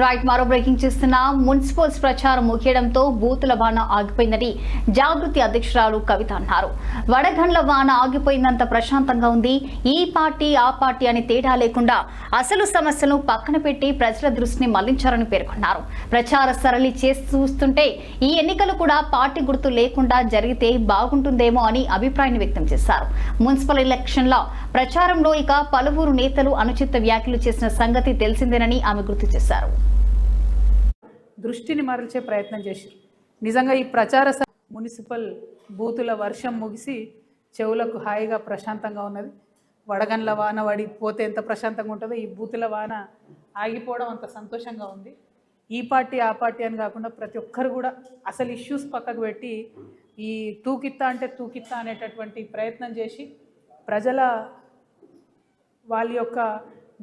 Right మరో breaking చేస్తున్న. Municipals ప్రచారం ముగియడంతో బూతుల వాన ఆగిపోయిందని జాగృతి అధ్యక్షురాలు కవిత అన్నారు. వడగండ్ల వాన ఆగిపోయిందంత ప్రశాంతంగా ఉంది. ఈ పార్టీ ఆ పార్టీ అని తేడా లేకుండా అసలు సమస్యలను పక్కన పెట్టి ప్రజల దృష్టిని మళ్ళించారని పేర్కొన్నారు. ప్రచార సరళి చేసి చూస్తుంటే ఈ ఎన్నికలు కూడా పార్టీ గుర్తు లేకుండా జరిగితే బాగుంటుందేమో అని అభిప్రాయాన్ని వ్యక్తం చేశారు. మున్సిపల్ ఎలక్షన్ల ప్రచారంలో ఇక పలువురు నేతలు అనుచిత వ్యాఖ్యలు చేసిన సంగతి తెలిసిందేనని ఆమె గుర్తు చేశారు. దృష్టిని మరల్చే ప్రయత్నం చేశారు. నిజంగా ఈ ప్రచార మున్సిపల్ బూతుల వర్షం ముగిసి చెవులకు హాయిగా ప్రశాంతంగా ఉన్నది. వడగండ్ల వాన వడి పోతే ఎంత ప్రశాంతంగా ఉంటుందో ఈ బూతుల వాన ఆగిపోవడం అంత సంతోషంగా ఉంది. ఈ పార్టీ ఆ పార్టీ అని కాకుండా ప్రతి ఒక్కరు కూడా అసలు ఇష్యూస్ పక్కకు పెట్టి ఈ తూకిత్తా అంటే తూకిత్తా అనేటటువంటి ప్రయత్నం చేసి ప్రజల వాళ్ళ యొక్క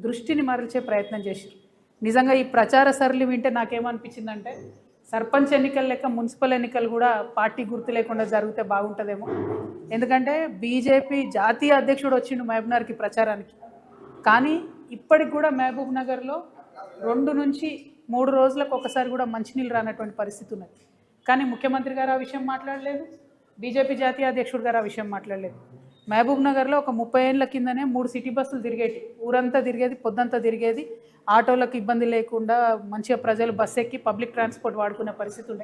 దృష్టిని మరల్చే ప్రయత్నం చేశారు. నిజంగా ఈ ప్రచార సరళి వింటే నాకేమనిపించిందంటే సర్పంచ్ ఎన్నికలు లెక్క మున్సిపల్ ఎన్నికలు కూడా పార్టీ గుర్తు లేకుండా జరిగితే బాగుంటుందేమో. ఎందుకంటే బీజేపీ జాతీయ అధ్యక్షుడు వచ్చిండు మహబూబ్నగర్కి ప్రచారానికి. కానీ ఇప్పటికి కూడా మహబూబ్ నగర్లో రెండు నుంచి మూడు రోజులకు ఒకసారి కూడా మంచినీళ్ళు రానటువంటి పరిస్థితి ఉన్నది. కానీ ముఖ్యమంత్రి గారు ఆ విషయం మాట్లాడలేదు బీజేపీ జాతీయ అధ్యక్షుడు గారు ఆ విషయం మాట్లాడలేదు. మహబూబ్ నగర్లో ఒక ముప్పై ఏళ్ళ కిందనే మూడు సిటీ బస్సులు తిరిగేటి. ఊరంతా తిరిగేది పొద్దంతా తిరిగేది. ఆటోలకు ఇబ్బంది లేకుండా మంచిగా ప్రజలు బస్సు ఎక్కి పబ్లిక్ ట్రాన్స్పోర్ట్ వాడుకునే పరిస్థితి ఉండే.